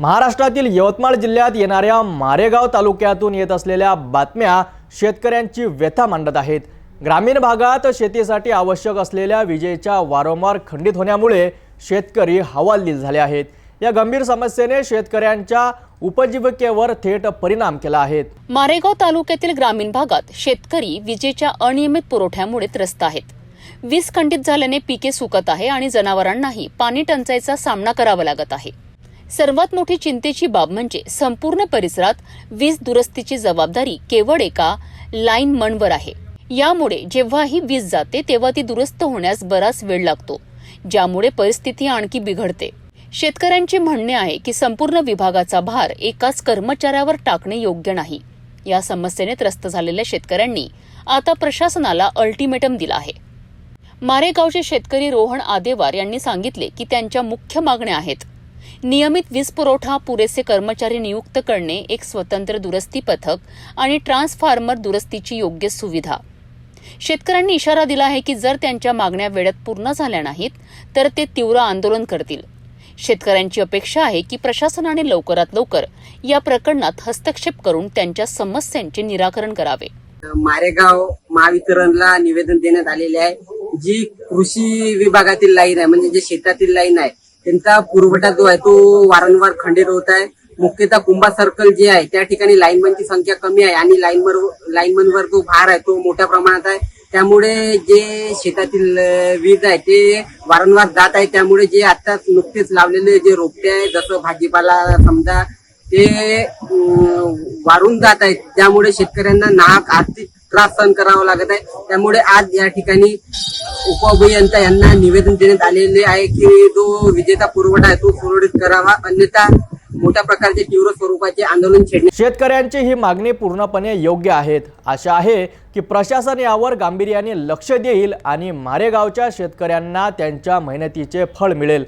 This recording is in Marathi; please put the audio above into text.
महाराष्ट्रातील यवतमाळ जिल्ह्यात येणाऱ्या मारेगाव तालुक्यातून येत असलेल्या बातम्या शेतकऱ्यांची व्यथा मांडत आहेत. ग्रामीण भागात शेतीसाठी आवश्यक असलेल्या विजेच्या वारंवार खंडित होण्यामुळे शेतकरी हवालदिल झाले आहेत. या गंभीर समस्येने शेतकऱ्यांच्या उपजीविकेवर थेट परिणाम केला आहे. मारेगाव तालुक्यातील ग्रामीण भागात शेतकरी विजेच्या अनियमित पुरवठ्यामुळे त्रस्त आहेत. वीज खंडित झाल्याने पिके सुकत आहे आणि जनावरांनाही पाणी टंचाईचा सामना करावा लागत आहे. सर्वात मोठी चिंतेची बाब म्हणजे संपूर्ण परिसरात वीज दुरुस्तीची जबाबदारी केवळ एका लाईन मनवर आहे. यामुळे जेव्हाही वीज जाते तेव्हा ती दुरुस्त होण्यास बराच वेळ लागतो ज्यामुळे परिस्थिती आणखी बिघडते. शेतकऱ्यांचे म्हणणे आहे की संपूर्ण विभागाचा भार एकाच कर्मचाऱ्यावर टाकणे योग्य नाही. या समस्येने त्रस्त झालेल्या शेतकऱ्यांनी आता प्रशासनाला अल्टिमेटम दिला आहे. मारेगावचे शेतकरी रोहन आदेवार यांनी सांगितले की त्यांच्या मुख्य मागण्या आहेत नियमित वीज पुरवठा पुरेसे कर्मचारी नियुक्त करणे एक स्वतंत्र दुरुस्ती पथक आणि ट्रान्सफॉर्मर दुरुस्तीची योग्य सुविधा. शेतकऱ्यांनी इशारा दिला आहे की जर त्यांच्या मागण्या वेळेत पूर्ण झाल्या नाहीत तर ते तीव्र आंदोलन करतील. शेतकऱ्यांची अपेक्षा आहे की प्रशासनाने लवकरात लवकर या प्रकरणात हस्तक्षेप करून त्यांच्या समस्यांचे निराकरण करावे. मारेगाव महावितरणला निवेदन देण्यात आलेले आहे. जी कृषी विभागातील लाईन आहे म्हणजे जे शेतातील लाईन आहे त्यांचा पुरवठा जो आहे तो वारंवार खंडित होत आहे. मुख्यतः कुंभा सर्कल जे आहे त्या ठिकाणी लाईनमनची संख्या कमी आहे आणि लाईनवर लाईनमनवर जो भार आहे तो मोठ्या प्रमाणात आहे. त्यामुळे जे शेतातील वीज आहे ते वारंवार जात आहे. त्यामुळे जे आता नुकतेच लावलेले जे रोपटे आहे जसं भाजीपाला समजा ते वारून जात आहेत. त्यामुळे शेतकऱ्यांना नाहक आर्थिक त्रास सहन करावा लागत आहे. त्यामुळे आज या ठिकाणी उपअभियंता यांना निवेदन देण्यात आलेले आहे की जो विजेचा पुरवठा आहे तो सुरळीत करावा. अन्यथा मोठ्या प्रकारचे तीव्र स्वरूपाचे आंदोलन छेडणे शेतकऱ्यांची ही मागणी पूर्णपणे योग्य आहेत. आशा आहे की प्रशासन यावर गांभीर्याने लक्ष देईल आणि मारेगावच्या शेतकऱ्यांना त्यांच्या मेहनतीचे फळ मिळेल.